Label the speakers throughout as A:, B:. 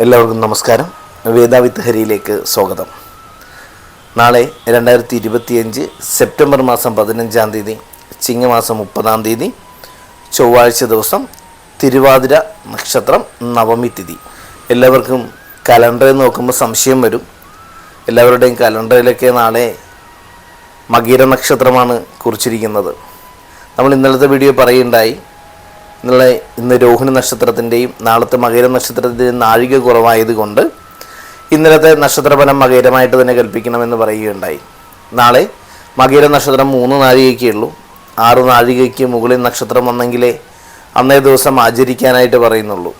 A: എല്ലാവർക്കും നമസ്കാരം. വേദാവിത്ത് ഹരിയിലേക്ക് സ്വാഗതം. നാളെ രണ്ടായിരത്തി ഇരുപത്തിയഞ്ച് സെപ്റ്റംബർ മാസം പതിനഞ്ചാം തീയതി ചിങ്ങമാസം മുപ്പതാം തീയതി ചൊവ്വാഴ്ച ദിവസം തിരുവാതിര നക്ഷത്രം നവമി തിഥി എല്ലാവർക്കും കലണ്ടറിൽ നോക്കുമ്പോൾ സംശയം വരും. എല്ലാവരുടെയും കലണ്ടറിലൊക്കെ നാളെ മകീര നക്ഷത്രമാണ് കുറിച്ചിരിക്കുന്നത്. നമ്മൾ ഇന്നലത്തെ വീഡിയോ പറയുണ്ടായി ഇന്നലെ ഇന്ന് രോഹിണി നക്ഷത്രത്തിന്റെയും നാളത്തെ മകേര നക്ഷത്രത്തിന്റെയും നാഴിക കുറവായതുകൊണ്ട് ഇന്നലത്തെ നക്ഷത്രഫലം മകരമായിട്ട് തന്നെ കൽപ്പിക്കണമെന്ന് പറയുകയുണ്ടായി. നാളെ മകര നക്ഷത്രം മൂന്ന് നാഴികയ്ക്കേ ഉള്ളൂ. ആറ് നാഴികയ്ക്ക് മുകളിൽ നക്ഷത്രം വന്നെങ്കിലേ അന്നേ ദിവസം ആചരിക്കാനായിട്ട് പറയുന്നുള്ളൂ.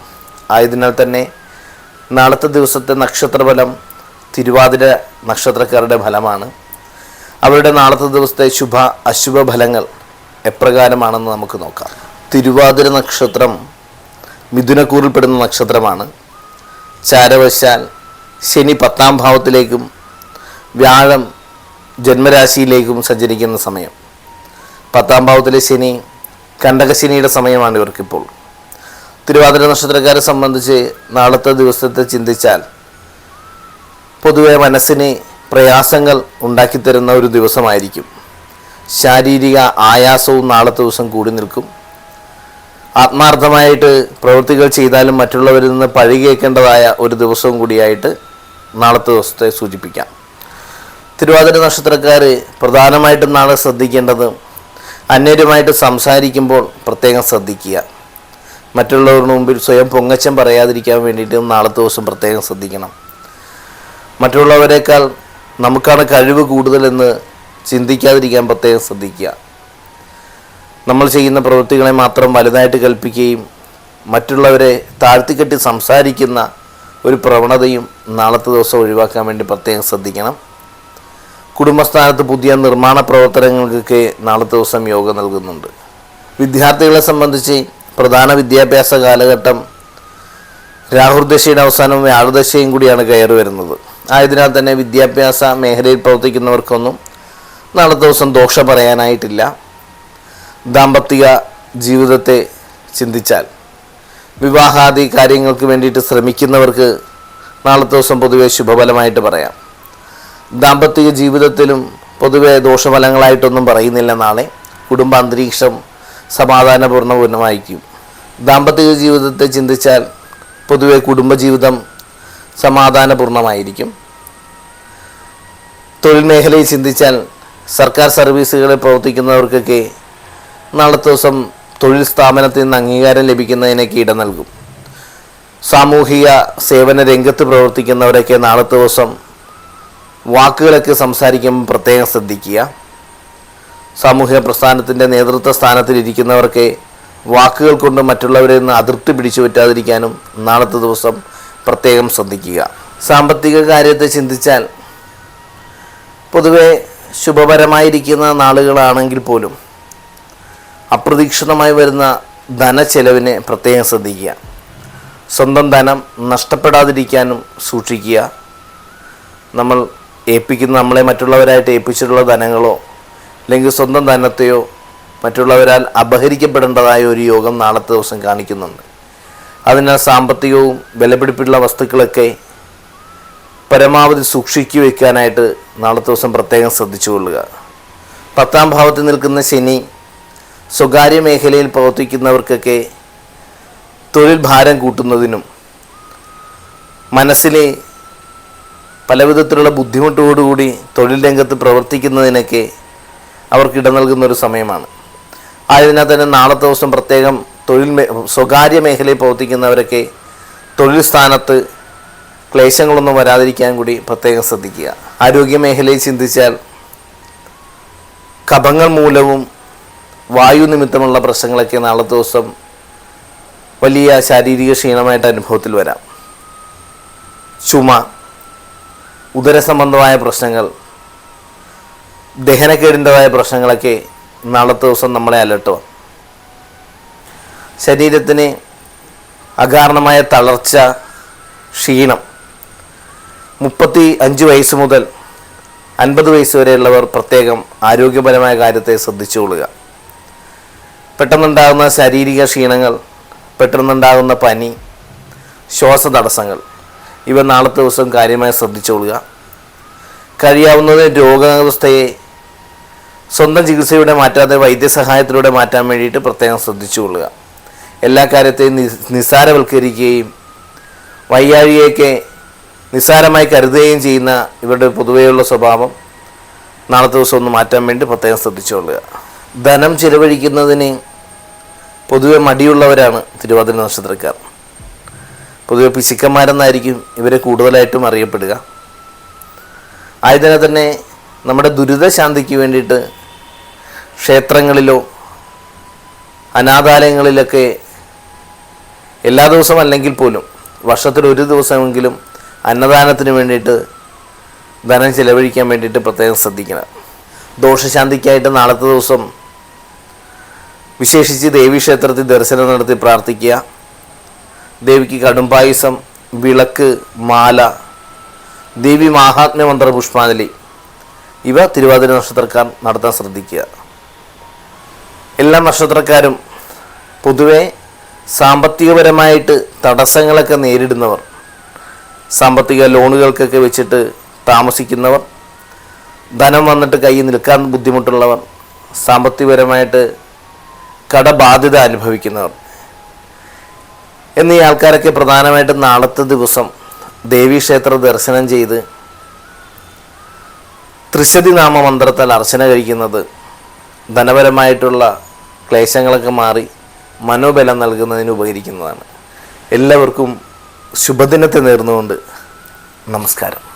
A: ആയതിനാൽ തന്നെ നാളത്തെ ദിവസത്തെ നക്ഷത്രഫലം തിരുവാതിര നക്ഷത്രക്കാരുടെ ഫലമാണ്. അവരുടെ നാളത്തെ ദിവസത്തെ ശുഭ അശുഭ ഫലങ്ങൾ എപ്രകാരമാണെന്ന് നമുക്ക് നോക്കാം. തിരുവാതിര നക്ഷത്രം മിഥുനക്കൂറിൽപ്പെടുന്ന നക്ഷത്രമാണ്. ചാരവശാൽ ശനി പത്താം ഭാവത്തിലേക്കും വ്യാഴം ജന്മരാശിയിലേക്കും സഞ്ചരിക്കുന്ന സമയം. പത്താം ഭാവത്തിലെ ശനി കണ്ടകശനിയുടെ സമയമാണ് ഇവർക്കിപ്പോൾ. തിരുവാതിര നക്ഷത്രക്കാരെ സംബന്ധിച്ച് നാളത്തെ ദിവസത്തെ ചിന്തിച്ചാൽ പൊതുവെ മനസ്സിന് പ്രയാസങ്ങൾ ഉണ്ടാക്കിത്തരുന്ന ഒരു ദിവസമായിരിക്കും. ശാരീരിക ആയാസവും നാളത്തെ ദിവസം കൂടി നിൽക്കും. ആത്മാർത്ഥമായിട്ട് പ്രവൃത്തികൾ ചെയ്താലും മറ്റുള്ളവരിൽ നിന്ന് പഴുകേക്കേണ്ടതായ ഒരു ദിവസവും കൂടിയായിട്ട് നാളത്തെ ദിവസത്തെ സൂചിപ്പിക്കാം. തിരുവാതിര നക്ഷത്രക്കാർ പ്രധാനമായിട്ടും നാളെ ശ്രദ്ധിക്കേണ്ടത് അന്യരുമായിട്ട് സംസാരിക്കുമ്പോൾ പ്രത്യേകം ശ്രദ്ധിക്കുക. മറ്റുള്ളവരുടെ മുമ്പിൽ സ്വയം പൊങ്ങച്ചം പറയാതിരിക്കാൻ വേണ്ടിയിട്ടും നാളത്തെ ദിവസം പ്രത്യേകം ശ്രദ്ധിക്കണം. മറ്റുള്ളവരെക്കാൾ നമുക്കാണ് കഴിവ് കൂടുതലെന്ന് ചിന്തിക്കാതിരിക്കാൻ പ്രത്യേകം ശ്രദ്ധിക്കുക. നമ്മൾ ചെയ്യുന്ന പ്രവൃത്തികളെ മാത്രം വലുതായിട്ട് കൽപ്പിക്കുകയും മറ്റുള്ളവരെ താഴ്ത്തിക്കെട്ടി സംസാരിക്കുന്ന ഒരു പ്രവണതയും നാളത്തെ ദിവസം ഒഴിവാക്കാൻ വേണ്ടി പ്രത്യേകം ശ്രദ്ധിക്കണം. കുടുംബസ്ഥാനത്ത് പുതിയ നിർമ്മാണ പ്രവർത്തനങ്ങൾക്കൊക്കെ നാളത്തെ ദിവസം യോഗം നൽകുന്നുണ്ട്. വിദ്യാർത്ഥികളെ സംബന്ധിച്ച് പ്രധാന വിദ്യാഭ്യാസ കാലഘട്ടം രാഹുർദശയുടെ അവസാനവും വ്യാഴദശയും കൂടിയാണ് കയറി വരുന്നത്. ആയതിനാൽ തന്നെ വിദ്യാഭ്യാസ മേഖലയിൽ പ്രവർത്തിക്കുന്നവർക്കൊന്നും നാളത്തെ ദിവസം ദോഷ പറയാനായിട്ടില്ല. ദാമ്പത്തിക ജീവിതത്തെ ചിന്തിച്ചാൽ വിവാഹാദി കാര്യങ്ങൾക്ക് വേണ്ടിയിട്ട് ശ്രമിക്കുന്നവർക്ക് നാളത്തെ ദിവസം പൊതുവെ ശുഭഫലമായിട്ട് പറയാം. ദാമ്പത്തിക ജീവിതത്തിലും പൊതുവെ ദോഷഫലങ്ങളായിട്ടൊന്നും പറയുന്നില്ല നാളെ കുടുംബാന്തരീക്ഷം സമാധാനപൂർണപൂർണമായിരിക്കും ദാമ്പത്തിക ജീവിതത്തെ ചിന്തിച്ചാൽ പൊതുവെ കുടുംബജീവിതം സമാധാനപൂർണമായിരിക്കും. തൊഴിൽ മേഖലയിൽ ചിന്തിച്ചാൽ സർക്കാർ സർവീസുകളിൽ പ്രവർത്തിക്കുന്നവർക്കൊക്കെ നാളത്തെ ദിവസം തൊഴിൽ സ്ഥാപനത്തിൽ നിന്ന് അംഗീകാരം ലഭിക്കുന്നതിനൊക്കെ ഇട നൽകും. സാമൂഹിക സേവന രംഗത്ത് പ്രവർത്തിക്കുന്നവരൊക്കെ നാളത്തെ ദിവസം വാക്കുകളൊക്കെ സംസാരിക്കുമ്പോൾ പ്രത്യേകം ശ്രദ്ധിക്കുക. സാമൂഹിക പ്രസ്ഥാനത്തിന്റെ നേതൃത്വ സ്ഥാനത്തിലിരിക്കുന്നവർക്ക് വാക്കുകൾ കൊണ്ട് മറ്റുള്ളവരിൽ നിന്ന് അതിർത്തി പിടിച്ചു പറ്റാതിരിക്കാനും നാളത്തെ ദിവസം പ്രത്യേകം ശ്രദ്ധിക്കുക. സാമ്പത്തിക കാര്യത്തെ ചിന്തിച്ചാൽ പൊതുവെ ശുഭപരമായിരിക്കുന്ന നാളുകളാണെങ്കിൽ പോലും അപ്രതീക്ഷിതമായി വരുന്ന ധനച്ചെലവിനെ പ്രത്യേകം ശ്രദ്ധിക്കുക. സ്വന്തം ധനം നഷ്ടപ്പെടാതിരിക്കാനും സൂക്ഷിക്കുക. നമ്മൾ ഏൽപ്പിക്കുന്ന നമ്മളെ മറ്റുള്ളവരായിട്ട് ഏൽപ്പിച്ചിട്ടുള്ള ധനങ്ങളോ അല്ലെങ്കിൽ സ്വന്തം ധനത്തെയോ മറ്റുള്ളവരാൽ അപഹരിക്കപ്പെടേണ്ടതായ ഒരു യോഗം നാളത്തെ ദിവസം കാണിക്കുന്നുണ്ട്. അതിനാൽ സാമ്പത്തികവും വിലപിടിപ്പുള്ള വസ്തുക്കളൊക്കെ പരമാവധി സൂക്ഷിച്ചു വയ്ക്കാനായിട്ട് നാളത്തെ ദിവസം പ്രത്യേകം ശ്രദ്ധിച്ചുകൊള്ളുക. പത്താം ഭാവത്തിൽ നിൽക്കുന്ന ശനി സ്വകാര്യ മേഖലയിൽ പ്രവർത്തിക്കുന്നവർക്കൊക്കെ തൊഴിൽ ഭാരം കൂട്ടുന്നതിനും മനസ്സിലെ പലവിധത്തിലുള്ള ബുദ്ധിമുട്ടോടുകൂടി തൊഴിൽ രംഗത്ത് പ്രവർത്തിക്കുന്നതിനൊക്കെ അവർക്ക് ഇട നൽകുന്ന ഒരു സമയമാണ്. ആയതിനാൽ തന്നെ നാളത്തെ ദിവസം പ്രത്യേകം തൊഴിൽ സ്വകാര്യ മേഖലയിൽ പ്രവർത്തിക്കുന്നവരൊക്കെ തൊഴിൽ സ്ഥാനത്ത് ക്ലേശങ്ങളൊന്നും വരാതിരിക്കാൻ കൂടി പ്രത്യേകം ശ്രദ്ധിക്കുക. ആരോഗ്യ മേഖലയിൽ ചിന്തിച്ചാൽ കഫങ്ങൾ മൂലവും വായു നിമിത്തമുള്ള പ്രശ്നങ്ങളൊക്കെ നാളത്തെ ദിവസം വലിയ ശാരീരിക ക്ഷീണമായിട്ട് അനുഭവത്തിൽ വരാം. ചുമ ഉദരസംബന്ധമായ പ്രശ്നങ്ങൾ ദഹനക്കേടിന്റെതായ പ്രശ്നങ്ങളൊക്കെ നാളത്തെ ദിവസം നമ്മളെ അലട്ടുക ശരീരത്തിന് അകാരണമായ തളർച്ച ക്ഷീണം മുപ്പത്തി അഞ്ച് വയസ്സ് മുതൽ അൻപത് വയസ്സ് വരെയുള്ളവർ പ്രത്യേകം ആരോഗ്യപരമായ കാര്യത്തെ ശ്രദ്ധിച്ചുകൊള്ളുക. പെട്ടെന്നുണ്ടാകുന്ന ശാരീരിക ക്ഷീണങ്ങൾ പെട്ടെന്നുണ്ടാകുന്ന പനി ശ്വാസ തടസ്സങ്ങൾ ഇവ നാളത്തെ ദിവസം കാര്യമായി ശ്രദ്ധിച്ചുകൊള്ളുക കഴിയാവുന്നത് രോഗാവസ്ഥയെ സ്വന്തം ചികിത്സയുടെ മാറ്റാതെ വൈദ്യസഹായത്തിലൂടെ മാറ്റാൻ വേണ്ടിയിട്ട് പ്രത്യേകം ശ്രദ്ധിച്ചുകൊള്ളുക. എല്ലാ കാര്യത്തെയും നിസ്സാരവൽക്കരിക്കുകയും വയ്യാഴികയൊക്കെ നിസ്സാരമായി കരുതുകയും ചെയ്യുന്ന ഇവരുടെ പൊതുവെയുള്ള സ്വഭാവം നാളത്തെ ദിവസം ഒന്ന് മാറ്റാൻ വേണ്ടി പ്രത്യേകം ശ്രദ്ധിച്ചുകൊള്ളുക. ധനം ചിലവഴിക്കുന്നതിന് പൊതുവെ മടിയുള്ളവരാണ് തിരുവാതിര നക്ഷത്രക്കാർ. പൊതുവെ പിശുക്കന്മാരെന്നായിരിക്കും ഇവരെ കൂടുതലായിട്ടും അറിയപ്പെടുക. ആയതിനെ തന്നെ നമ്മുടെ ദുരിതശാന്തിക്ക് വേണ്ടിയിട്ട് ക്ഷേത്രങ്ങളിലോ അനാഥാലയങ്ങളിലൊക്കെ എല്ലാ ദിവസവും അല്ലെങ്കിൽ പോലും വർഷത്തിൽ ഒരു ദിവസമെങ്കിലും അന്നദാനത്തിന് വേണ്ടിയിട്ട് ധനം ചിലവഴിക്കാൻ വേണ്ടിയിട്ട് പ്രത്യേകം ശ്രദ്ധിക്കണം. ദോഷശാന്തിക്കായിട്ട് നാളത്തെ ദിവസം വിശേഷിച്ച് ദേവീക്ഷേത്രത്തിൽ ദർശനം നടത്തി പ്രാർത്ഥിക്കുക. ദേവിക്ക് കടുംപായസം വിളക്ക് മാല ദേവി മാഹാത്മ്യ മന്ത്ര പുഷ്പാഞ്ജലി. ഇവ തിരുവാതിര നക്ഷത്രക്കാർ നടത്താൻ ശ്രദ്ധിക്കുക. എല്ലാ നക്ഷത്രക്കാരും പൊതുവെ സാമ്പത്തികപരമായിട്ട് തടസ്സങ്ങളൊക്കെ നേരിടുന്നവർ സാമ്പത്തിക ലോണുകൾക്കൊക്കെ വെച്ചിട്ട് താമസിക്കുന്നവർ ധനം വന്നിട്ട് കയ്യിൽ നിൽക്കാൻ ബുദ്ധിമുട്ടുള്ളവർ സാമ്പത്തികപരമായിട്ട് കടബാധ്യത അനുഭവിക്കുന്നവർ. എന്നീ ആൾക്കാരൊക്കെ പ്രധാനമായിട്ടും നാളത്തെ ദിവസം ദേവീക്ഷേത്ര ദർശനം ചെയ്ത് ത്രിശതി നാമ മന്ത്രത്താൽ അർച്ചന കഴിക്കുന്നത് ധനപരമായിട്ടുള്ള ക്ലേശങ്ങളൊക്കെ മാറി മനോബലം നൽകുന്നതിന് ഉപകരിക്കുന്നതാണ്. എല്ലാവർക്കും ശുഭദിനത്തെ നേർന്നുകൊണ്ട് നമസ്കാരം.